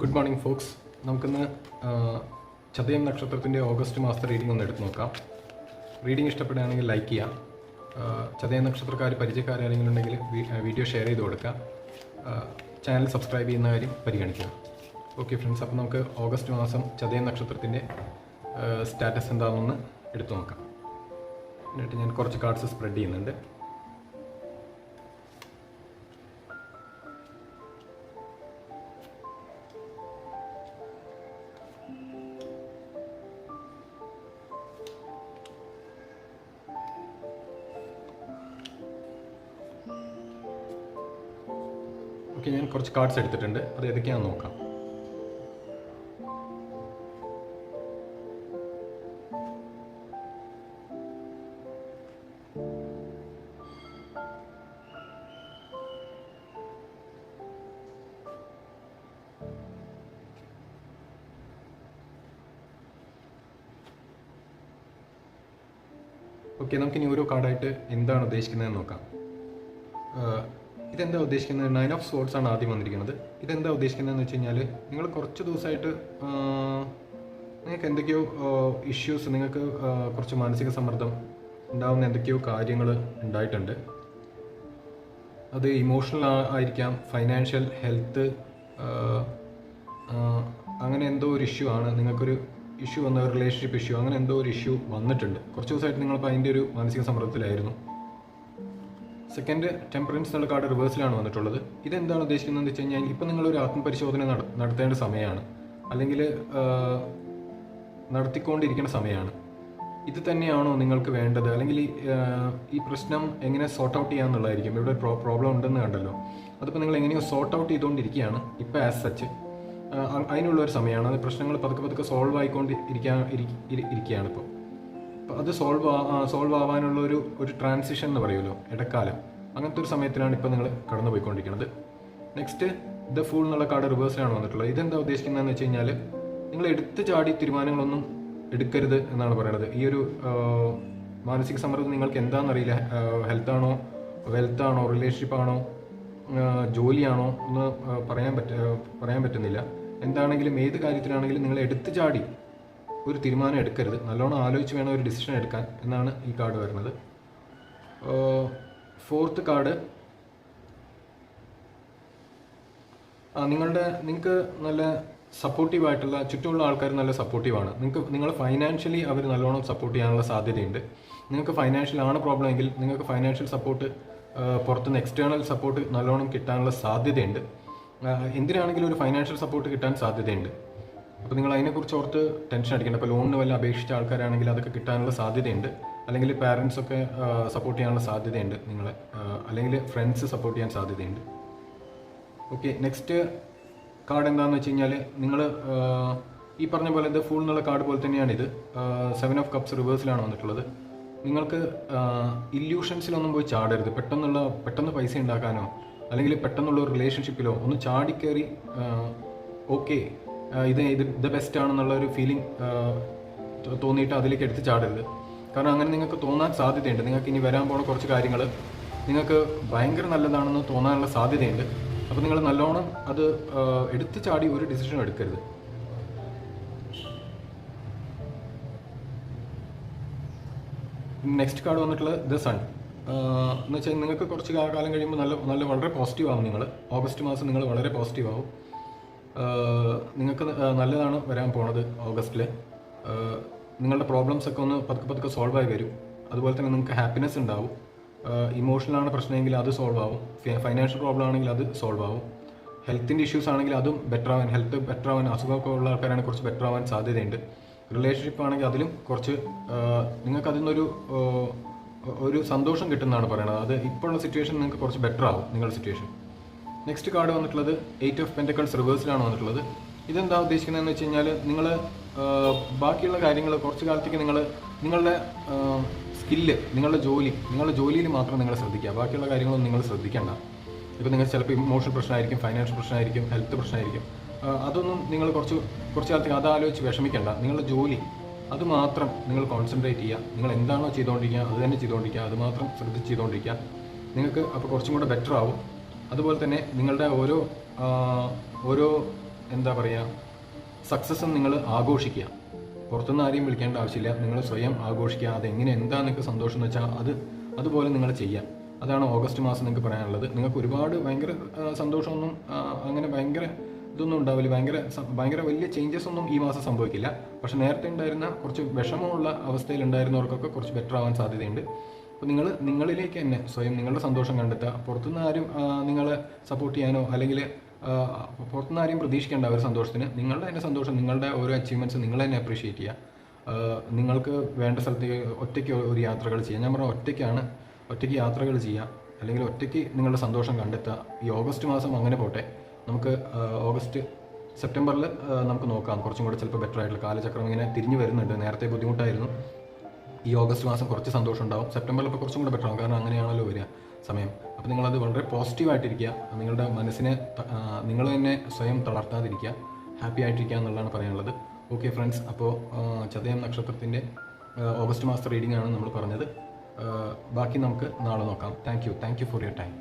Good morning Fox നമുക്കിന്ന് ചതയം നക്ഷത്രത്തിന്റെ August മാസത്തെ റീഡിംഗ് ഒന്ന് എടുത്ത് നോക്കാം. റീഡിംഗ് ഇഷ്ടപ്പെടുകയാണെങ്കിൽ ലൈക്ക് ചെയ്യാം. ചതയം നക്ഷത്രക്കാർ പരിചയക്കാരെങ്കിലും ഉണ്ടെങ്കിൽ വീഡിയോ ഷെയർ ചെയ്ത് കൊടുക്കുക ചാനൽ സബ്സ്ക്രൈബ് ചെയ്യുന്ന കാര്യം പരിഗണിക്കുക. ഓക്കെ ഫ്രണ്ട്സ് അപ്പോൾ നമുക്ക് ഓഗസ്റ്റ് മാസം ചതയം നക്ഷത്രത്തിന്റെ സ്റ്റാറ്റസ് എന്താണെന്ന് എടുത്തു നോക്കാം. എന്നിട്ട് ഞാൻ കുറച്ച് കാർഡ്സ് സ്പ്രെഡ് ചെയ്യുന്നുണ്ട്. ഓക്കെ ഞാൻ കുറച്ച് കാർഡ്സ് എടുത്തിട്ടുണ്ട്. അത് ഏതൊക്കെയാണെന്ന് നോക്കാം. ഓക്കെ നമുക്കിനി ഓരോ കാർഡായിട്ട് എന്താണ് ഉദ്ദേശിക്കുന്നതെന്ന് നോക്കാം. ഇതെന്താ ഉദ്ദേശിക്കുന്നത്? നയൻ ഓഫ് സ്വോർഡ്സ് ആണ് ആദ്യം വന്നിരിക്കുന്നത്. ഇതെന്താ ഉദ്ദേശിക്കുന്നതെന്ന് വെച്ച് കഴിഞ്ഞാൽ നിങ്ങൾ കുറച്ച് ദിവസമായിട്ട് നിങ്ങൾക്ക് എന്തൊക്കെയോ ഇഷ്യൂസ് നിങ്ങൾക്ക് കുറച്ച് മാനസിക സമ്മർദ്ദം ഉണ്ടാകുന്ന എന്തൊക്കെയോ കാര്യങ്ങൾ ഉണ്ടായിട്ടുണ്ട്. അത് ഇമോഷണൽ ആയിരിക്കാം ഫൈനാൻഷ്യൽ ഹെൽത്ത് അങ്ങനെ എന്തോ ഒരു ഇഷ്യൂ ആണ്. നിങ്ങൾക്കൊരു ഇഷ്യൂ വന്ന റിലേഷൻഷിപ്പ് ഇഷ്യൂ അങ്ങനെ എന്തോ ഒരു ഇഷ്യൂ വന്നിട്ടുണ്ട്. കുറച്ച് ദിവസമായിട്ട് നിങ്ങളിപ്പോൾ അതിന്റെ ഒരു മാനസിക സമ്മർദ്ദത്തിലായിരുന്നു. സെക്കൻഡ് ടെമ്പറൻസ് എന്നുള്ള കാർഡ് റിവേഴ്സിലാണ് വന്നിട്ടുള്ളത്. ഇതെന്താണ് ഉദ്ദേശിക്കുന്നത് വെച്ച് കഴിഞ്ഞാൽ ഇപ്പം നിങ്ങളൊരു ആത്മപരിശോധന നട- നടത്തേണ്ട സമയമാണ് അല്ലെങ്കിൽ നടത്തിക്കൊണ്ടിരിക്കുന്ന സമയമാണ് ഇത് തന്നെയാണോ നിങ്ങൾക്ക് വേണ്ടത്? അല്ലെങ്കിൽ ഈ, പ്രശ്നം എങ്ങനെ സോർട്ട് ഔട്ട് ചെയ്യാന്നുള്ളതായിരിക്കും ഇവിടെ പ്രോബ്ലം ഉണ്ടെന്ന് കണ്ടല്ലോ. അതിപ്പോൾ നിങ്ങൾ എങ്ങനെയോ സോർട്ട് ഔട്ട് ചെയ്തുകൊണ്ടിരിക്കുകയാണ് ഇപ്പോൾ ആസ് സച്ച് അതിനുള്ള ഒരു സമയമാണ് അത് പ്രശ്നങ്ങൾ പതുക്കെ പതുക്കെ സോൾവ് ആയിക്കൊണ്ട് ഇരിക്കാൻ ഇരി- ഇരി- ഇരിക്കുകയാണ് ഇപ്പോൾ അത് സോൾവ് സോൾവ് ആവാനുള്ള ഒരു ഒരു ട്രാൻസിഷൻ എന്ന് പറയുമല്ലോ ഇടക്കാലം. അങ്ങനത്തെ ഒരു സമയത്തിലാണ് ഇപ്പോൾ നിങ്ങൾ കടന്നു പോയിക്കൊണ്ടിരിക്കുന്നത് നെക്സ്റ്റ് ദ ഫൂൾ എന്നുള്ള കാർഡ് റിവേഴ്സിലാണ് വന്നിട്ടുള്ളത്. ഇതെന്താ ഉദ്ദേശിക്കുന്നതെന്ന് വെച്ച് കഴിഞ്ഞാൽ നിങ്ങൾ എടുത്തു ചാടി തീരുമാനങ്ങളൊന്നും എടുക്കരുത് എന്നാണ് പറയുന്നത് ഈ ഒരു മാനസിക സമ്മർദ്ദം നിങ്ങൾക്ക് എന്താണെന്നറിയില്ല. ഹെൽത്ത് ആണോ വെൽത്ത് ആണോ റിലേഷൻഷിപ്പ് ആണോ ജോലിയാണോ എന്ന് പറയാൻ പറ്റ പറയാൻ പറ്റുന്നില്ല. എന്താണെങ്കിലും ഏത് കാര്യത്തിലാണെങ്കിലും നിങ്ങൾ എടുത്തു ചാടി ഒരു തീരുമാനം എടുക്കരുത്. നല്ലോണം ആലോചിച്ച് വേണം ഒരു ഡിസിഷൻ എടുക്കാൻ എന്നാണ് ഈ കാർഡ് വരുന്നത്. ഫോർത്ത് കാർഡ് നിങ്ങളുടെ നിങ്ങൾക്ക് നല്ല സപ്പോർട്ടീവ് ആയിട്ടുള്ള ചുറ്റുമുള്ള ആൾക്കാർ നല്ല സപ്പോർട്ടീവാണ് നിങ്ങൾക്ക് നിങ്ങൾ ഫൈനാൻഷ്യലി അവർ നല്ലോണം സപ്പോർട്ട് ചെയ്യാനുള്ള സാധ്യതയുണ്ട്. നിങ്ങൾക്ക് ഫൈനാൻഷ്യൽ ആണ് പ്രോബ്ലം എങ്കിൽ നിങ്ങൾക്ക് ഫൈനാൻഷ്യൽ സപ്പോർട്ട് പുറത്തുനിന്ന് എക്സ്റ്റേണൽ സപ്പോർട്ട് നല്ലോണം കിട്ടാനുള്ള സാധ്യതയുണ്ട്. എന്തിനാണെങ്കിലും ഒരു ഫൈനാൻഷ്യൽ സപ്പോർട്ട് കിട്ടാൻ സാധ്യതയുണ്ട്. അപ്പോൾ നിങ്ങൾ അതിനെക്കുറിച്ച് ഓർത്ത് ടെൻഷൻ അടിക്കേണ്ട. അപ്പോൾ ലോണിന് വല്ല അപേക്ഷിച്ച ആൾക്കാരാണെങ്കിൽ അതൊക്കെ കിട്ടാനുള്ള സാധ്യതയുണ്ട്. അല്ലെങ്കിൽ പാരൻസ് ഒക്കെ സപ്പോർട്ട് ചെയ്യാനുള്ള സാധ്യതയുണ്ട് നിങ്ങളെ. അല്ലെങ്കിൽ ഫ്രണ്ട്സ് സപ്പോർട്ട് ചെയ്യാൻ സാധ്യതയുണ്ട്. ഓക്കെ നെക്സ്റ്റ് കാർഡ് എന്താണെന്ന് വെച്ച് കഴിഞ്ഞാൽ നിങ്ങൾ ഈ പറഞ്ഞ പോലെ ഇത് ഫുൾ എന്നുള്ള കാർഡ് പോലെ തന്നെയാണ് ഇത്. സെവൻ ഓഫ് കപ്സ് റിവേഴ്സിലാണ് വന്നിട്ടുള്ളത്. നിങ്ങൾക്ക് ഇല്യൂഷൻസിലൊന്നും പോയി ചാടരുത്. പെട്ടെന്നുള്ള പെട്ടെന്ന് പൈസ ഉണ്ടാക്കാനോ അല്ലെങ്കിൽ പെട്ടെന്നുള്ള ഒരു റിലേഷൻഷിപ്പിലോ ഒന്ന് ചാടിക്കയറി ഓക്കെ ഇത് ഇത് ഇത് ബെസ്റ്റ് ആണെന്നുള്ള ഒരു ഫീലിംഗ് തോന്നിയിട്ട് അതിലേക്ക് എടുത്ത് ചാടരുത്. കാരണം അങ്ങനെ നിങ്ങൾക്ക് തോന്നാൻ സാധ്യതയുണ്ട്. നിങ്ങൾക്ക് ഇനി വരാൻ പോണ കുറച്ച് കാര്യങ്ങൾ നിങ്ങൾക്ക് ഭയങ്കര നല്ലതാണെന്ന് തോന്നാനുള്ള സാധ്യതയുണ്ട്. അപ്പോൾ നിങ്ങൾ നല്ലോണം അത് എടുത്ത് ചാടി ഒരു ഡിസിഷൻ എടുക്കരുത്. നെക്സ്റ്റ് കാർഡ് വന്നിട്ടുള്ളത് ദ സൺ എന്ന് വെച്ചാൽ നിങ്ങൾക്ക് കുറച്ച് കാലം കഴിയുമ്പോൾ നല്ല നല്ല വളരെ പോസിറ്റീവ് ആവും നിങ്ങൾ ഓഗസ്റ്റ് മാസം നിങ്ങൾ വളരെ പോസിറ്റീവ് ആവും. നിങ്ങൾക്ക് നല്ലതാണ് വരാൻ പോണത് ഓഗസ്റ്റിൽ. നിങ്ങളുടെ പ്രോബ്ലംസ് ഒക്കെ ഒന്ന് പതുക്കെ പതുക്കെ സോൾവ് ആയി വരും. അതുപോലെ തന്നെ നിങ്ങൾക്ക് ഹാപ്പിനെസ് ഉണ്ടാവും. ഇമോഷണലാണ് പ്രശ്നമെങ്കിൽ അത് സോൾവ് ആവും. ഫൈനാൻഷ്യൽ പ്രോബ്ലം ആണെങ്കിൽ അത് സോൾവ് ആവും. ഹെൽത്തിന്റെ ഇഷ്യൂസ് ആണെങ്കിൽ അതും ബെറ്റർ ആവാൻ ഹെൽത്ത് ബെറ്റർ ആവാൻ അസുഖമൊക്കെ ഉള്ള ആൾക്കാരാണെങ്കിൽ കുറച്ച് ബെറ്റർ ആവാൻ സാധ്യതയുണ്ട്. റിലേഷൻഷിപ്പ് ആണെങ്കിൽ അതിലും കുറച്ച് നിങ്ങൾക്ക് അതിൽ നിന്നൊരു ഒരു സന്തോഷം കിട്ടുന്നതാണ് പറയുന്നത്. അത് ഇപ്പോഴുള്ള സിറ്റുവേഷൻ നിങ്ങൾക്ക് കുറച്ച് ബെറ്റർ ആവും നിങ്ങളുടെ സിറ്റുവേഷൻ നെക്സ്റ്റ് കാർഡ് വന്നിട്ടുള്ളത് എയ്റ്റ് ഓഫ് പെന്റക്കൾസ് റിവേഴ്സിലാണ് വന്നിട്ടുള്ളത്. ഇതെന്താ ഉദ്ദേശിക്കുന്നതെന്ന് വെച്ച് കഴിഞ്ഞാൽ നിങ്ങൾ ബാക്കിയുള്ള കാര്യങ്ങൾ കുറച്ച് കാലത്തേക്ക് നിങ്ങൾ നിങ്ങളുടെ സ്കില്ല് നിങ്ങളുടെ ജോലി നിങ്ങളുടെ ജോലിയിൽ മാത്രം നിങ്ങൾ ശ്രദ്ധിക്കുക. ബാക്കിയുള്ള കാര്യങ്ങളൊന്നും നിങ്ങൾ ശ്രദ്ധിക്കേണ്ട. ഇപ്പോൾ നിങ്ങൾ ചിലപ്പോൾ ഇമോഷണൽ പ്രശ്നമായിരിക്കും ഫൈനാൻഷ്യൽ പ്രശ്നമായിരിക്കും ഹെൽത്ത് പ്രശ്നമായിരിക്കും. അതൊന്നും നിങ്ങൾ കുറച്ച് കുറച്ച് കാലത്തേക്ക് അത് ആലോചിച്ച് വിഷമിക്കേണ്ട. നിങ്ങളുടെ ജോലി അത് മാത്രം നിങ്ങൾ കോൺസെൻട്രേറ്റ് ചെയ്യുക. നിങ്ങൾ എന്താണോ ചെയ്തുകൊണ്ടിരിക്കുക അത് തന്നെ ചെയ്തുകൊണ്ടിരിക്കുക അത് മാത്രം ശ്രദ്ധിച്ച് ചെയ്തുകൊണ്ടിരിക്കുക നിങ്ങൾക്ക് അപ്പോൾ കുറച്ചും കൂടെ ബെറ്റർ ആവും. അതുപോലെ തന്നെ നിങ്ങളുടെ ഓരോ ഓരോ എന്താ പറയുക സക്സസ്സും നിങ്ങൾ ആഘോഷിക്കുക. പുറത്തുനിന്ന് ആരെയും വിളിക്കേണ്ട ആവശ്യമില്ല. നിങ്ങൾ സ്വയം ആഘോഷിക്കുക. അതെങ്ങനെ എന്താ നിങ്ങൾക്ക് സന്തോഷം എന്ന് വെച്ചാൽ അത് അതുപോലെ നിങ്ങൾ ചെയ്യാം അതാണ് ഓഗസ്റ്റ് മാസം നിങ്ങൾക്ക് പറയാനുള്ളത്. നിങ്ങൾക്ക് ഒരുപാട് ഭയങ്കര സന്തോഷമൊന്നും അങ്ങനെ ഭയങ്കര ഇതൊന്നും ഉണ്ടാവില്ല. ഭയങ്കര ഭയങ്കര വലിയ ചേഞ്ചസ് ഒന്നും ഈ മാസം സംഭവിക്കില്ല. പക്ഷെ നേരത്തെ ഉണ്ടായിരുന്ന കുറച്ച് വിഷമമുള്ള അവസ്ഥയിൽ ഉണ്ടായിരുന്നവർക്കൊക്കെ കുറച്ച് ബെറ്റർ ആവാൻ സാധ്യതയുണ്ട്. അപ്പോൾ നിങ്ങൾ നിങ്ങളിലേക്ക് തന്നെ സ്വയം നിങ്ങളുടെ സന്തോഷം കണ്ടെത്തുക. പുറത്തുനിന്ന് ആരും നിങ്ങളെ സപ്പോർട്ട് ചെയ്യാനോ അല്ലെങ്കിൽ പുറത്തുനിന്ന് ആരെയും പ്രതീക്ഷിക്കേണ്ട ഒരു സന്തോഷത്തിന് നിങ്ങളുടെ തന്നെ സന്തോഷം നിങ്ങളുടെ ഓരോ അച്ചീവ്മെന്റ്സ് നിങ്ങൾ തന്നെ അപ്രീഷിയേറ്റ് ചെയ്യുക. നിങ്ങൾക്ക് വേണ്ട സ്ഥലത്തേക്ക് ഒറ്റയ്ക്ക് ഒരു യാത്രകൾ ചെയ്യാം ഞാൻ പറഞ്ഞ ഒറ്റയ്ക്കാണ് ഒറ്റയ്ക്ക് യാത്രകൾ ചെയ്യുക. അല്ലെങ്കിൽ ഒറ്റയ്ക്ക് നിങ്ങളുടെ സന്തോഷം കണ്ടെത്തുക. ഈ ഓഗസ്റ്റ് മാസം അങ്ങനെ പോട്ടെ. നമുക്ക് ഓഗസ്റ്റ് സെപ്റ്റംബറിൽ നമുക്ക് നോക്കാം. കുറച്ചും കൂടെ ചിലപ്പോൾ ബെറ്റർ ആയിട്ടുള്ള കാലചക്രം ഇങ്ങനെ തിരിഞ്ഞു വരുന്നുണ്ട്. നേരത്തെ ബുദ്ധിമുട്ടായിരുന്നു. ഈ ഓഗസ്റ്റ് മാസം കുറച്ച് സന്തോഷം ഉണ്ടാവും സെപ്റ്റംബറിൽ ഇപ്പോൾ കുറച്ചും കൂടെ ബെറ്റർ ആവും. കാരണം അങ്ങനെയാണല്ലോ വരിക സമയം. അപ്പോൾ നിങ്ങളത് വളരെ പോസിറ്റീവായിട്ടിരിക്കുക നിങ്ങളുടെ മനസ്സിനെ നിങ്ങൾ തന്നെ സ്വയം തളർത്താതിരിക്കുക. ഹാപ്പി ആയിട്ടിരിക്കുക എന്നുള്ളതാണ് പറയാനുള്ളത്. ഓക്കെ ഫ്രണ്ട്സ് അപ്പോൾ ചതയം നക്ഷത്രത്തിന്റെ ഓഗസ്റ്റ് മാസത്തെ റീഡിംഗ് ആണ് നമ്മൾ പറഞ്ഞത്. ബാക്കി നമുക്ക് നാളെ നോക്കാം. Thank you thank you for your time